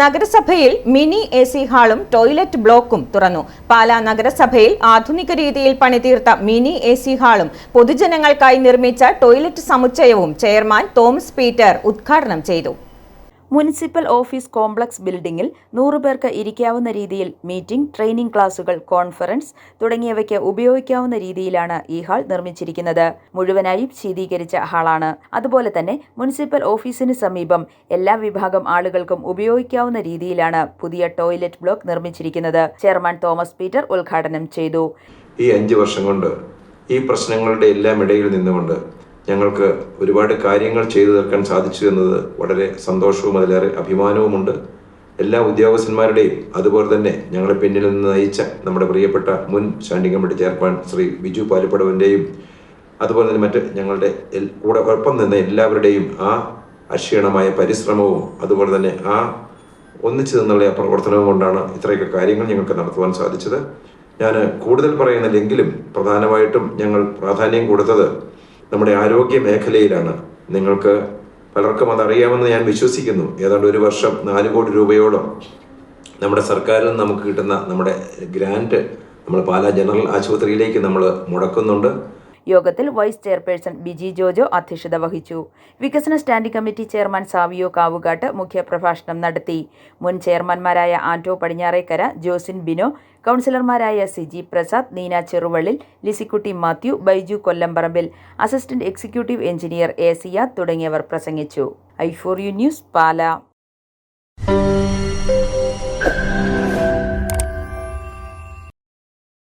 നഗരസഭയിൽ mini A C ഹാളും toilet ബ്ലോക്കും തുറന്നു. പാലാ നഗരസഭയിൽ ആധുനിക രീതിയിൽ പണിതീർത്ത മിനി എ സി ഹാളും പൊതുജനങ്ങൾക്കായി നിർമ്മിച്ച ടോയ്ലറ്റ് സമുച്ചയവും ചെയർമാൻ തോമസ് പീറ്റർ ഉദ്ഘാടനം ചെയ്തു. മുനിസിപ്പൽ ഓഫീസ് കോംപ്ലക്സ് ബിൽഡിംഗിൽ നൂറുപേർക്ക് ഇരിക്കാവുന്ന രീതിയിൽ മീറ്റിംഗ് ട്രെയിനിംഗ് ക്ലാസുകൾ കോൺഫറൻസ് തുടങ്ങിയവയ്ക്ക് ഉപയോഗിക്കാവുന്ന രീതിയിലാണ് ഈ ഹാൾ നിർമ്മിച്ചിരിക്കുന്നത്. മുഴുവനായും ശീതീകരിച്ച ഹാളാണ്. അതുപോലെ തന്നെ മുനിസിപ്പൽ ഓഫീസിന് സമീപം എല്ലാ വിഭാഗം ആളുകൾക്കും ഉപയോഗിക്കാവുന്ന രീതിയിലാണ് പുതിയ ടോയ്ലറ്റ് ബ്ലോക്ക് നിർമ്മിച്ചിരിക്കുന്നത്. ചെയർമാൻ തോമസ് പീറ്റർ ഉദ്ഘാടനം ചെയ്തു. ഈ അഞ്ച് വർഷം കൊണ്ട് ഈ പ്രശ്നങ്ങളുടെ എല്ലാം ഇടയിൽ നിന്നുകൊണ്ട് ഞങ്ങൾക്ക് ഒരുപാട് കാര്യങ്ങൾ ചെയ്തു തീർക്കാൻ സാധിച്ചു എന്നത് വളരെ സന്തോഷവും അതിലേറെ അഭിമാനവുമുണ്ട്. എല്ലാ ഉദ്യോഗസ്ഥന്മാരുടെയും അതുപോലെ തന്നെ ഞങ്ങളെ പിന്നിൽ നിന്ന് നയിച്ച നമ്മുടെ പ്രിയപ്പെട്ട മുൻ standing committee chairman Shri Biju പാലപ്പടവന്റെയും അതുപോലെ തന്നെ മറ്റ് ഞങ്ങളുടെ കൂടെ ഒപ്പം നിന്ന എല്ലാവരുടെയും ആ അക്ഷീണമായ പരിശ്രമവും അതുപോലെ തന്നെ ആ ഒന്നിച്ചു നിന്നുള്ള പ്രവർത്തനവും കൊണ്ടാണ് ഇത്രയൊക്കെ കാര്യങ്ങൾ ഞങ്ങൾക്ക് നടത്തുവാൻ സാധിച്ചത്. ഞാൻ കൂടുതൽ പറയുന്നില്ലെങ്കിലും പ്രധാനമായിട്ടും ഞങ്ങൾ പ്രാധാന്യം കൊടുത്തത് നമ്മുടെ ആരോഗ്യ മേഖലയിലാണ്. നിങ്ങൾക്ക് പലർക്കും അതറിയാമെന്ന് ഞാൻ വിശ്വസിക്കുന്നു. ഏതാണ്ട് ഒരു വർഷം നാല് കോടി രൂപയോളം നമ്മുടെ സർക്കാരിൽ നിന്ന് നമുക്ക് കിട്ടുന്ന നമ്മുടെ ഗ്രാന്റ് നമ്മൾ പാലാ ജനറൽ ആശുപത്രിയിലേക്ക് നമ്മൾ മുടക്കുന്നുണ്ട്. യോഗത്തിൽ വൈസ് ചെയർപേഴ്സൺ ബിജി ജോജോ അധ്യക്ഷത വഹിച്ചു. വികസന standing committee chairman Savio Kavukattu മുഖ്യപ്രഭാഷണം നടത്തി. മുൻ ചെയർമാൻമാരായ ആന്റോ പടിഞ്ഞാറേക്കര ജോസിൻ ബിനോ കൗൺസിലർമാരായ Siji Prasad Neena Cheruvallil Lissykutty Mathew Baiju Kollamparambil assistant executive engineer A Siyad തുടങ്ങിയവർ പ്രസംഗിച്ചു. I for U news Pala.